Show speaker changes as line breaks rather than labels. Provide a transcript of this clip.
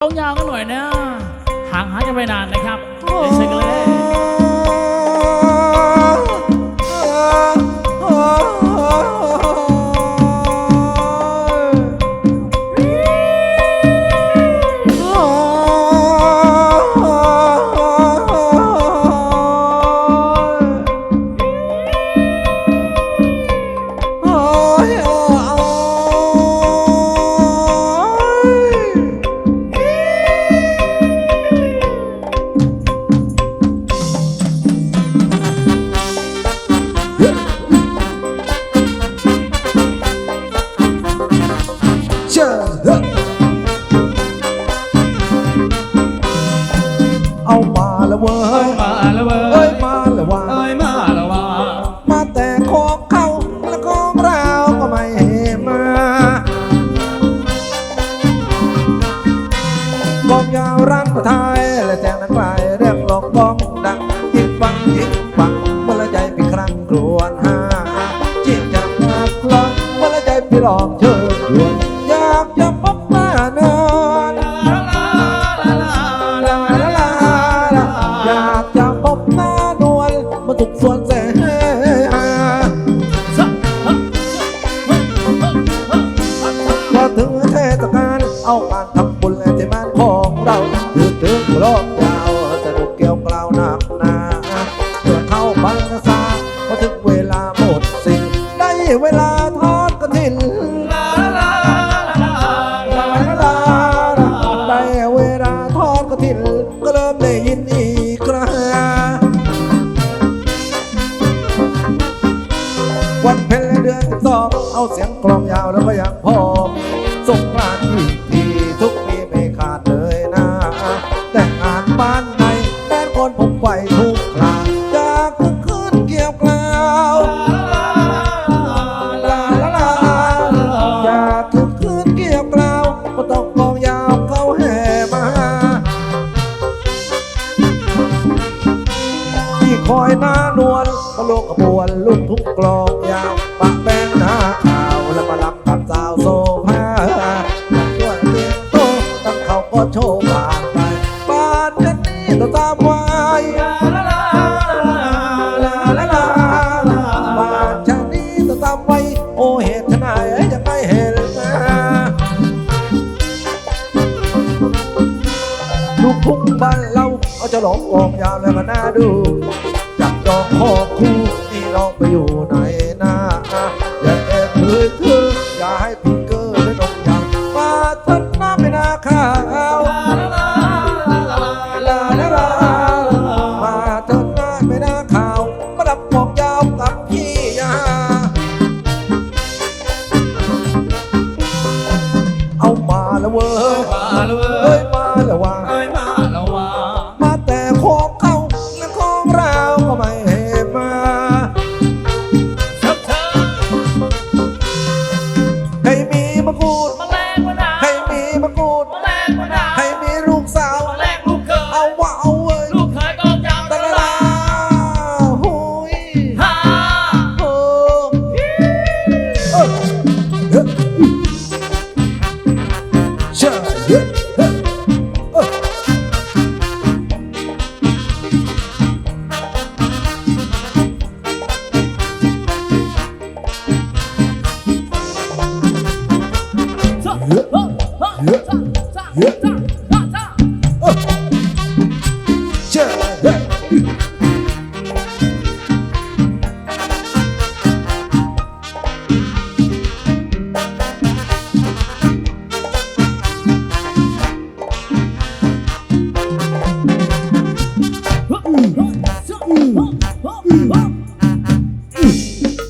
เอายาวกันหน่อยนะห่างหายกันไปนานนะครับเล่นเสร็จกันเลย
เชื่อเอามาแล้วเว้ย
มาแล้วเว้
เอ้
ย
ยมาแล้วว่า
เอ้ยมาแล้วว่า
มาแต่ของเขาและของเราก็ไม่มา บอกยาวรังประทายและแจ้งนักไปเรียกหล เราคือถึงโลกยาวสนุกเกี่ยวกล่าวหนักหนาเมื่อเข้าพรรษาพอถึงเวลาหมดสิ้นได้เวลาทอดกระถินลาลาลาได้เวลาทอดกระถินก็เริ่มได้ยินอีกคราวันเพ็ญเดือนสิบสองเอาเสียงกลองยาวแล้วก็ยังพอสงกรานต์ นผมไปทุกคราจากทุกคืนเกี่ยวกล่าวลาลาลาอยากทุกคืนเกี่ยวกล่าวก็ต้องกองยาวเขาแห่มาที่คอยหน้านวลก็โลกกระบวนลูกทุ่งกลองยาวปะแป้งหน้าขาวแล้วมาลำกับสาวโซ ลูกทุ่งบ้านเราเอาจะหลงกองยาแล้วก็น่าดูจับจองคอคู่นี่เราไปอยู่ไหน
favor.
撞撞撞